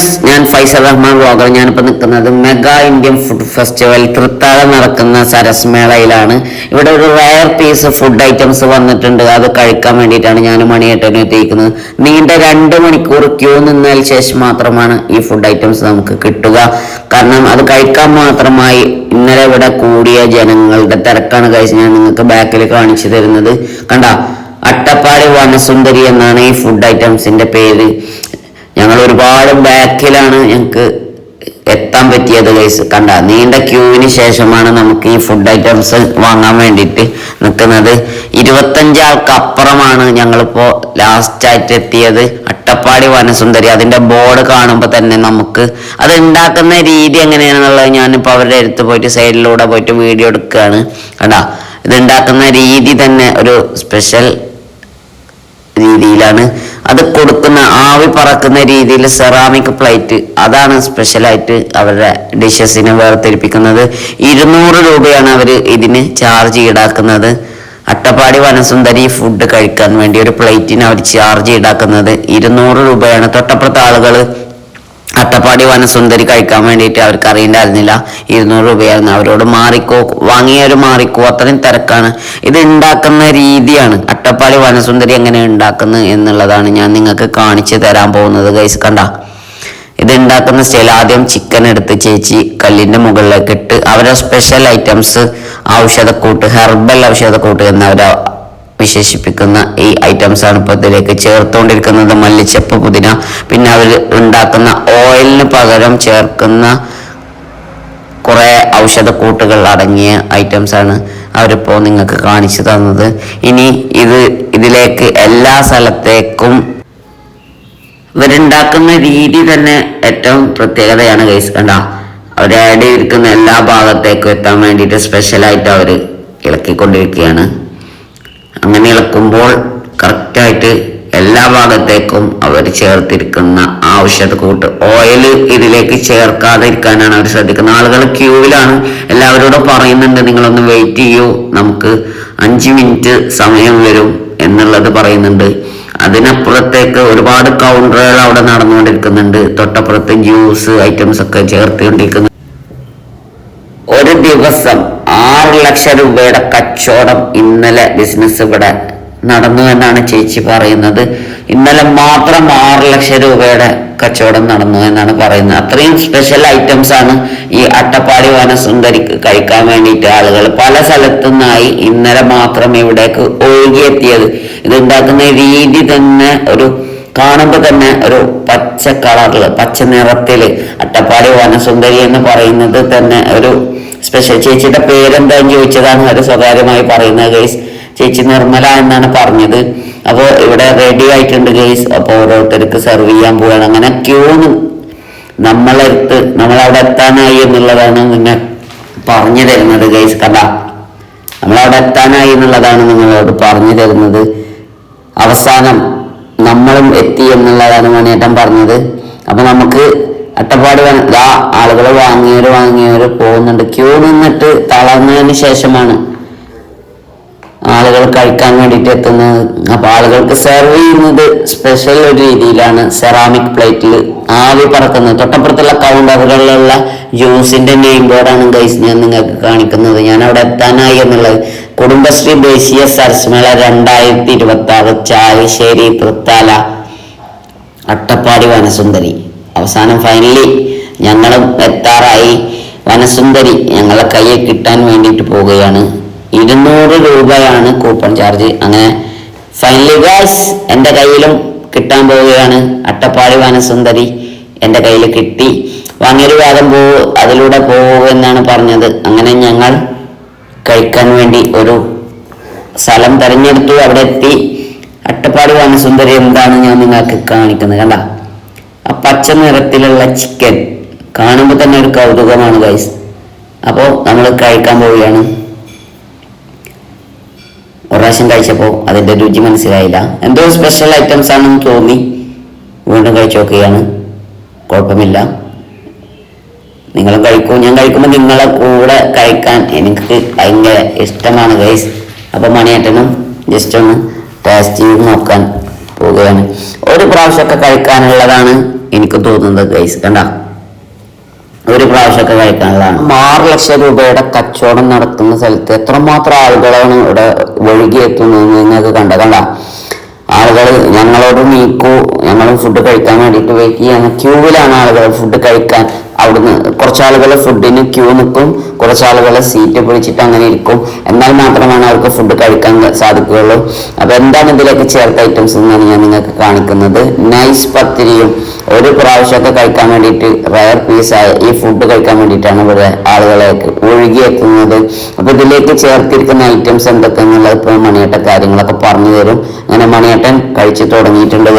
Friends ഞാൻ Faisal Rahman vlogger ഞാനിപ്പോൾ നിൽക്കുന്നത് mega Indian food festival Thrithala നടക്കുന്ന സരസ്മേളയിലാണ് ഇവിടെ ഒരു റയർ പീസ് ഫുഡ് ഐറ്റംസ് വന്നിട്ടുണ്ട്. അത് കഴിക്കാൻ വേണ്ടിയിട്ടാണ് ഞാൻ മണിയേട്ടനും എത്തിയിരിക്കുന്നത്. നീണ്ട രണ്ട് മണിക്കൂർ ക്യൂ നിന്നതിന് ശേഷം മാത്രമാണ് ഈ ഫുഡ് ഐറ്റംസ് നമുക്ക് കിട്ടുക. കാരണം അത് കഴിക്കാൻ മാത്രമായി ഇന്നലെ ഇവിടെ കൂടിയ ജനങ്ങളുടെ തിരക്കാണ് കഴിച്ച് ഞാൻ നിങ്ങൾക്ക് ബാക്കിൽ കാണിച്ചു തരുന്നത്. കണ്ട അട്ടപ്പാടി വനസുന്ദരി എന്നാണ് ഈ ഫുഡ് ഐറ്റംസിന്റെ പേര്. ഞങ്ങൾ ഒരുപാട് ബാക്കിലാണ് ഞങ്ങൾക്ക് എത്താൻ പറ്റിയത് ഗൈസ് കണ്ട നീണ്ട ക്യൂവിന് ശേഷമാണ് നമുക്ക് ഈ ഫുഡ് ഐറ്റംസ് വാങ്ങാൻ വേണ്ടിയിട്ട് നിൽക്കുന്നത്. ഇരുപത്തഞ്ച് ആൾക്കപ്പുറമാണ് ഞങ്ങളിപ്പോ ലാസ്റ്റ് ആയിട്ട് എത്തിയത്. അട്ടപ്പാടി വനസുന്ദരി അതിന്റെ ബോർഡ് കാണുമ്പോൾ തന്നെ നമുക്ക് അത് ഉണ്ടാക്കുന്ന രീതി എങ്ങനെയാണെന്നുള്ളത് ഞാനിപ്പോൾ അവരുടെ അടുത്ത് പോയിട്ട് സൈഡിലൂടെ പോയിട്ട് വീഡിയോ എടുക്കുകയാണ്. കണ്ടാ ഇത് ഉണ്ടാക്കുന്ന രീതി തന്നെ ഒരു സ്പെഷ്യൽ രീതിയിലാണ്. അത് കൊടുക്കുന്ന ആവി പറക്കുന്ന രീതിയിൽ സെറാമിക് പ്ലേറ്റ് അതാണ് സ്പെഷ്യലായിട്ട് അവരുടെ ഡിഷസിനെ വേർതിരിപ്പിക്കുന്നത്. ഇരുന്നൂറ് രൂപയാണ് അവർ ഇതിന് ചാർജ് ഈടാക്കുന്നത്. അട്ടപ്പാടി വനസുന്ദരി ഫുഡ് കഴിക്കാൻ വേണ്ടി ഒരു പ്ലേറ്റിന് അവർ ചാർജ് ഈടാക്കുന്നത്. ഇരുന്നൂറ് രൂപയാണ്. തൊട്ടപ്പുറത്തെ ആളുകൾ അട്ടപ്പാടി വനസുന്ദരി കഴിക്കാൻ വേണ്ടിയിട്ട് അവർക്ക് അറിയണ്ടായിരുന്നില്ല ഇരുന്നൂറ് രൂപയായിരുന്നു. അവരോട് മാറിക്കോ വാങ്ങിയവർ മാറിക്കോ അത്രയും തിരക്കാണ്. ഇത് ഉണ്ടാക്കുന്ന രീതിയാണ്. അട്ടപ്പാടി വനസുന്ദരി എങ്ങനെ ഉണ്ടാക്കുന്നത് എന്നുള്ളതാണ് ഞാൻ നിങ്ങൾക്ക് കാണിച്ചു തരാൻ പോകുന്നത്. ഗൈസ് കണ്ട? ഇത് ഉണ്ടാക്കുന്ന സ്റ്റൈൽ ആദ്യം ചിക്കൻ എടുത്ത് ചേച്ചി കല്ലിന്റെ മുകളിലേക്ക് ഇട്ട് അവരുടെ സ്പെഷ്യൽ ഐറ്റംസ് ഔഷധക്കൂട്ട് ഹെർബൽ ഔഷധക്കൂട്ട് എന്നവരെ വിശേഷിപ്പിക്കുന്ന ഈ ഐറ്റംസ് ആണ് ഇപ്പോൾ ഇതിലേക്ക് ചേർത്തുകൊണ്ടിരിക്കുന്നത് മല്ലിച്ചപ്പ് പുതിന പിന്നെ അവർ ഉണ്ടാക്കുന്ന ഓയിലിന് പകരം ചേർക്കുന്ന കുറെ ഔഷധക്കൂട്ടുകൾ അടങ്ങിയ ഐറ്റംസ് ആണ് അവരിപ്പോൾ നിങ്ങൾക്ക് കാണിച്ചു തന്നത്. ഇനി ഇത് ഇതിലേക്ക് എല്ലാ സ്ഥലത്തേക്കും ഇവരുണ്ടാക്കുന്ന രീതി തന്നെ ഏറ്റവും പ്രത്യേകതയാണ് കേസ് കണ്ട അവർ ആഡ് ചെയ്തിരിക്കുന്ന എല്ലാ ഭാഗത്തേക്കും എത്താൻ വേണ്ടിയിട്ട് സ്പെഷ്യലായിട്ട് അവർ ഇളക്കിക്കൊണ്ടിരിക്കുകയാണ്. അങ്ങനെ ഇളക്കുമ്പോൾ കറക്റ്റായിട്ട് എല്ലാ ഭാഗത്തേക്കും അവർ ചേർത്തിരിക്കുന്ന ആവശ്യത്തെ കൂട്ട് ഓയിൽ ഇതിലേക്ക് ചേർക്കാതെ ഇരിക്കാനാണ് അവർ ശ്രദ്ധിക്കുന്നത്. ആളുകൾ ക്യൂവിലാണ് എല്ലാവരോടും പറയുന്നുണ്ട് നിങ്ങളൊന്ന് വെയിറ്റ് ചെയ്യൂ. നമുക്ക് അഞ്ച് മിനിറ്റ് സമയം വരും എന്നുള്ളത് പറയുന്നുണ്ട്. അതിനപ്പുറത്തേക്ക് ഒരുപാട് കൗണ്ടറുകൾ അവിടെ നടന്നുകൊണ്ടിരിക്കുന്നുണ്ട്. തൊട്ടപ്പുറത്ത് ജ്യൂസ് ഐറ്റംസ് ഒക്കെ ചേർത്തുകൊണ്ടിരിക്കുന്നു ഒരു ദിവസം ലക്ഷം രൂപയുടെ കച്ചവടം ഇന്നലെ ബിസിനസ് ഇവിടെ നടന്നു എന്നാണ് ചേച്ചി പറയുന്നത്. ഇന്നലെ മാത്രം ആറ് ലക്ഷം രൂപയുടെ കച്ചവടം നടന്നു എന്നാണ് പറയുന്നത്. അത്രയും സ്പെഷ്യൽ ഐറ്റംസ് ആണ് ഈ അട്ടപ്പാടി വനസുന്ദരിക്ക് കഴിക്കാൻ വേണ്ടിയിട്ട് ആളുകൾ പല സ്ഥലത്തു നിന്നായി ഇന്നലെ മാത്രം ഇവിടേക്ക് ഒഴുകിയെത്തിയത്. ഇതുണ്ടാക്കുന്ന രീതി തന്നെ ഒരു കാണുമ്പോൾ തന്നെ ഒരു പച്ച കളറിൽ പച്ച നിറത്തിൽ അട്ടപ്പാടി വനസുന്ദരി എന്ന് പറയുന്നത് തന്നെ ഒരു സ്പെഷ്യൽ ചേച്ചിയുടെ പേരെന്താന്ന് ചോദിച്ചതാണ് അവർ സ്വകാര്യമായി പറയുന്നത് ഗൈസ് ചേച്ചി നിർമ്മല എന്നാണ് പറഞ്ഞത്. അപ്പോൾ ഇവിടെ റെഡി ആയിട്ടുണ്ട് ഗൈസ് അപ്പോൾ ഓരോരുത്തർക്ക് സെർവ് ചെയ്യാൻ പോവുകയാണ് അങ്ങനെ ക്യൂ നമ്മളെടുത്ത് നമ്മളവിടെ എത്താനായി എന്നുള്ളതാണ് നിന്നെ പറഞ്ഞു തരുന്നത് ഗൈസ് കഥ നമ്മളവിടെ എത്താനായി എന്നുള്ളതാണ് നിങ്ങളോട് പറഞ്ഞു തരുന്നത്. അവസാനം നമ്മളും എത്തി എന്നുള്ളതാണ് മണിയേട്ടൻ പറഞ്ഞത്. അപ്പൊ നമുക്ക് അട്ടപ്പാടി ആളുകളെ ആളുകൾ വാങ്ങിയവര് വാങ്ങിയവര് പോകുന്നുണ്ട്. ക്യൂ നിന്നിട്ട് തളർന്നതിന് ശേഷമാണ് ആളുകൾ കഴിക്കാൻ വേണ്ടിയിട്ട് എത്തുന്നത്. അപ്പൊ ആളുകൾക്ക് സെർവ് ചെയ്യുന്നത് സ്പെഷ്യൽ ഒരു രീതിയിലാണ്. സെറാമിക് പ്ലേറ്റിൽ ആവി പറക്കുന്നത്. തൊട്ടപ്പുറത്തുള്ള കൗണ്ടറുകളിലുള്ള ജ്യൂസിന്റെ നെയിം ബോർഡാണ് ഗൈസ് ഞാൻ നിങ്ങൾക്ക് കാണിക്കുന്നത്. ഞാൻ അവിടെ എത്താനായി എന്നുള്ളത്. കുടുംബശ്രീ ദേശീയ സരസ്മേള രണ്ടായിരത്തി ഇരുപത്തി ആറ് ചാലിശ്ശേരി തൃത്താല അട്ടപ്പാടി വനസുന്ദരി. അവസാനം ഫൈനലി ഞങ്ങളും എത്താറായി. വനസുന്ദരി ഞങ്ങളെ കയ്യിൽ കിട്ടാൻ വേണ്ടിയിട്ട് പോവുകയാണ്. ഇരുന്നൂറ് രൂപയാണ് കൂപ്പൺ ചാർജ് അങ്ങനെ ഫൈനലി ഗൈസ് എന്റെ കയ്യിലും കിട്ടാൻ പോവുകയാണ്. അട്ടപ്പാടി വനസുന്ദരി. എന്റെ കയ്യിൽ കിട്ടി. വാങ്ങിയൊരു ഭാഗം പോവു അതിലൂടെ പോവുക എന്നാണ് പറഞ്ഞത്. അങ്ങനെ ഞങ്ങൾ കഴിക്കാൻ വേണ്ടി ഒരു സ്ഥലം തിരഞ്ഞെടുത്തു. അവിടെ എത്തി. അട്ടപ്പാടി വനസുന്ദരി എന്താണ് ഞാൻ നിങ്ങൾക്ക് കാണിക്കുന്നത്? കണ്ട? ആ പച്ച നിറത്തിലുള്ള ചിക്കൻ കാണുമ്പോൾ തന്നെ ഒരു കൗതുകമാണ് ഗൈസ് അപ്പോൾ നമ്മൾ കഴിക്കാൻ പോവുകയാണ്. ഒരു പ്രാവശ്യം കഴിച്ചപ്പോൾ അതിന്റെ രുചി മനസ്സിലായില്ല. എന്തോ സ്പെഷ്യൽ ഐറ്റംസ് ആണെന്ന് തോന്നി. വീണ്ടും കഴിച്ചു നോക്കുകയാണ്. കുഴപ്പമില്ല. നിങ്ങളും കഴിക്കും. ഞാൻ കഴിക്കുമ്പോൾ നിങ്ങളെ കൂടെ കഴിക്കാൻ എനിക്ക് ഭയങ്കര ഇഷ്ടമാണ് ഗൈസ് അപ്പോൾ മണിയേട്ടനും ജസ്റ്റ് ഒന്ന് ടേസ്റ്റ് ചെയ്ത് നോക്കാൻ പോവുകയാണ്. ഒരു പ്രാവശ്യമൊക്കെ കഴിക്കാനുള്ളതാണ് എനിക്ക് തോന്നുന്നത് ഗൈസ് കണ്ട? ഒരു പ്രാവശ്യമൊക്കെ കഴിക്കാനുള്ളതാണ്. ആറ് ലക്ഷം രൂപയുടെ കച്ചവടം നടത്തുന്ന സ്ഥലത്ത് എത്രമാത്രം ആളുകളാണ് ഇവിടെ ഒഴുകിയെത്തുന്നത് നിങ്ങൾക്ക് കണ്ട? കണ്ട? ആളുകൾ ഞങ്ങളോട് നീക്കൂ ഞങ്ങളും ഫുഡ് കഴിക്കാൻ വേണ്ടിയിട്ട് വെയിറ്റ് ക്യൂവിലാണ് ആളുകൾ ഫുഡ് കഴിക്കാൻ അവിടുന്ന് കുറച്ച് ആളുകൾ ഫുഡിന് ക്യൂ നിൽക്കും കുറച്ച് ആളുകൾ സീറ്റ് പിടിച്ചിട്ട് അങ്ങനെ ഇരിക്കും. എന്നാൽ മാത്രമാണ് അവർക്ക് ഫുഡ് കഴിക്കാൻ സാധിക്കുകയുള്ളൂ. അപ്പോൾ എന്താണ് ഇതിലേക്ക് ചേർത്ത ഐറ്റംസ് എന്നാണ് ഞാൻ നിങ്ങൾക്ക് കാണിക്കുന്നത്. നൈസ് പത്തിരിയും ഒരു പ്രാവശ്യമൊക്കെ കഴിക്കാൻ വേണ്ടിയിട്ട് റയർ പീസായ ഈ ഫുഡ് കഴിക്കാൻ വേണ്ടിയിട്ടാണ് ഇവിടെ ആളുകളേക്ക് ഒഴുകിയെത്തുന്നത്. അപ്പോൾ ഇതിലേക്ക് ചേർത്തിരിക്കുന്ന ഐറ്റംസ് എന്തൊക്കെയെന്നുള്ളത് ഇപ്പോൾ മണിയേട്ടൻ കാര്യങ്ങളൊക്കെ പറഞ്ഞു തരും. അങ്ങനെ മണിയേട്ടൻ കഴിച്ചു തുടങ്ങിയിട്ടുണ്ട്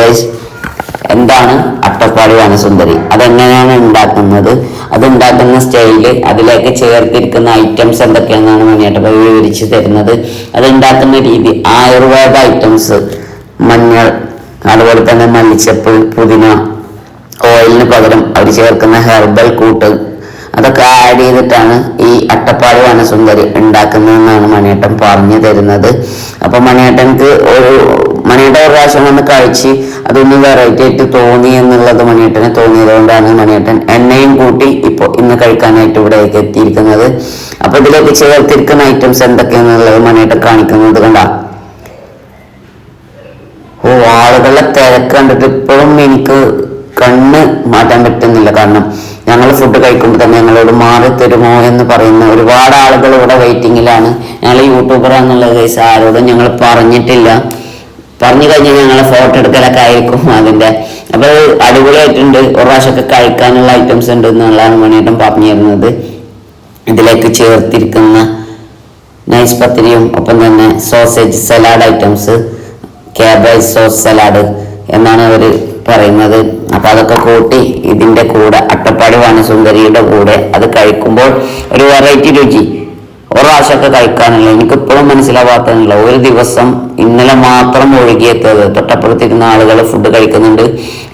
എന്താണ് അട്ടപ്പാടി വനസുന്ദരി അതെങ്ങനെയാണ് ഉണ്ടാക്കുന്നത്? അത് ഉണ്ടാക്കുന്ന സ്റ്റൈൽ അതിലേക്ക് ചേർത്തിരിക്കുന്ന ഐറ്റംസ് എന്തൊക്കെയാണെന്നാണ് മണിയേട്ടൻ വിവരിച്ചു തരുന്നത്. അത് ഉണ്ടാക്കുന്ന രീതി ആയുർവേദ ഐറ്റംസ് മഞ്ഞൾ അതുപോലെ തന്നെ മല്ലിച്ചപ്പ് പുതിന ഓയിലിന് പകരം അവർ ചേർക്കുന്ന ഹെർബൽ കൂട്ട്. അതൊക്കെ ആഡ് ചെയ്തിട്ടാണ് ഈ അട്ടപ്പാടി വനസുന്ദരി ഉണ്ടാക്കുന്നതെന്നാണ് മണിയേട്ടൻ പറഞ്ഞു തരുന്നത്. അപ്പൊ മണിയേട്ടൻക്ക് ഒരു മണിയേട്ടൻ ഒരു പ്രാവശ്യം വന്ന് കഴിച്ച് അതൊന്ന് വെറൈറ്റി ആയിട്ട് തോന്നി എന്നുള്ളത് മണിയേട്ടന് തോന്നിയതുകൊണ്ടാണ് മണിയേട്ടൻ എണ്ണയും കൂട്ടി ഇപ്പോൾ ഇന്ന് കഴിക്കാനായിട്ട് ഇവിടേക്ക് എത്തിയിരിക്കുന്നത്. അപ്പൊ ഇതിലേക്ക് ചേർത്തിരിക്കുന്ന ഐറ്റംസ് എന്തൊക്കെയാണെന്നുള്ളത് മണിയേട്ടൻ കാണിക്കുന്നത് കൊണ്ടാ. ഓ ആളുകളുടെ തിരക്ക് കണ്ടിട്ട് ഇപ്പോഴും എനിക്ക് കണ്ണ് മാറ്റാൻ പറ്റുന്നില്ല. കാരണം ഞങ്ങൾ ഫുഡ് കഴിക്കുമ്പോൾ തന്നെ ഞങ്ങളോട് മാറി തരുമോ എന്ന് പറയുന്ന ഒരുപാട് ആളുകൾ ഇവിടെ വെയിറ്റിങ്ങിലാണ് ഞങ്ങൾ യൂട്യൂബർ എന്നുള്ള കേസ് ആരോടും ഞങ്ങൾ പറഞ്ഞിട്ടില്ല. പറഞ്ഞു കഴിഞ്ഞാൽ ഞങ്ങളെ ഫോട്ടോ എടുക്കലൊക്കെ ആയിരിക്കും അതിന്റെ. അപ്പൊ അത് അടിപൊളിയായിട്ടുണ്ട്. ഒരു പ്രാവശ്യമൊക്കെ കഴിക്കാനുള്ള ഐറ്റംസ് ഉണ്ട് എന്നുള്ളതാണ് മണിയേട്ടൻ പറഞ്ഞു തരുന്നത്. ഇതിലേക്ക് ചേർത്തിരിക്കുന്ന നൈസ് പത്തിരിയും ഒപ്പം തന്നെ sausage salad items cabbage sauce salad എന്നാണ് അവർ പറയുന്നത്. അപ്പൊ അതൊക്കെ കൂട്ടി ഇതിന്റെ കൂടെ അട്ടപ്പാടി വനസുന്ദരിയുടെ കൂടെ അത് കഴിക്കുമ്പോൾ ഒരു വെറൈറ്റി രുചി. ഒരു പ്രാവശ്യമൊക്കെ കഴിക്കാനുള്ള എനിക്ക് ഇപ്പോഴും മനസ്സിലാവാത്തതില്ല ഒരു ദിവസം ഇന്നലെ മാത്രം ഒഴുകിയെത്തിയത്. തൊട്ടപ്പുറത്തിരുന്ന ആളുകൾ ഫുഡ് കഴിക്കുന്നുണ്ട്.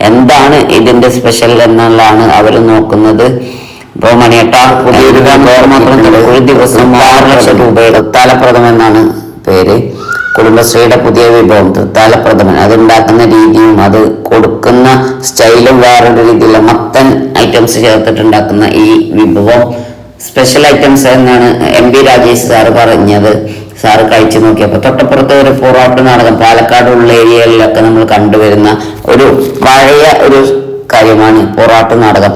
എന്താണ് ഇതിന്റെ സ്പെഷ്യൽ എന്നുള്ളതാണ് അവർ നോക്കുന്നത്. ഇപ്പൊ മണിയട്ട ഒരു ദിവസം ആറ് ലക്ഷം രൂപയുടെ തലപ്രദം എന്നാണ് പേര്. കുടുംബശ്രീയുടെ പുതിയ വിഭവം തൃത്താലപ്രഥമൻ അത് ഉണ്ടാക്കുന്ന രീതിയും അത് കൊടുക്കുന്ന സ്റ്റൈലും വേറൊരു രീതിയിലുള്ള മത്തൻ ഐറ്റംസ് ചേർത്തിട്ടുണ്ടാക്കുന്ന ഈ വിഭവം. സ്പെഷ്യൽ ഐറ്റംസ് എന്നാണ് എം പി രാജേഷ് സാറ് പറഞ്ഞത്. സാറ് കഴിച്ചു നോക്കിയപ്പോൾ തൊട്ടപ്പുറത്ത് ഒരു പൊറോട്ട നാടകം പാലക്കാട് ഉള്ള ഏരിയകളിലൊക്കെ നമ്മൾ കണ്ടുവരുന്ന ഒരു പഴയ ഒരു കാര്യമാണ് പൊറാട്ട് നാടകം.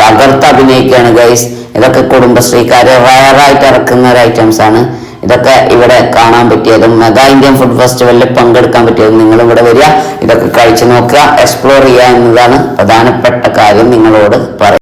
തകർത്ത് അഭിനയിക്കുകയാണ് ഗൈസ് ഇതൊക്കെ കുടുംബശ്രീക്കാര് റയറായിട്ട് ഇറക്കുന്ന ഒരു ഐറ്റംസ് ആണ്. ഇതൊക്കെ ഇവിടെ കാണാൻ പറ്റിയതും മെഗാ ഇന്ത്യൻ ഫുഡ് ഫെസ്റ്റിവലിൽ പങ്കെടുക്കാൻ പറ്റിയതും നിങ്ങൾ ഇവിടെ വരിക. ഇതൊക്കെ കഴിച്ചു നോക്കുക എക്സ്പ്ലോർ ചെയ്യുക എന്നതാണ് പ്രധാനപ്പെട്ട കാര്യം നിങ്ങളോട് പറയുന്നത്.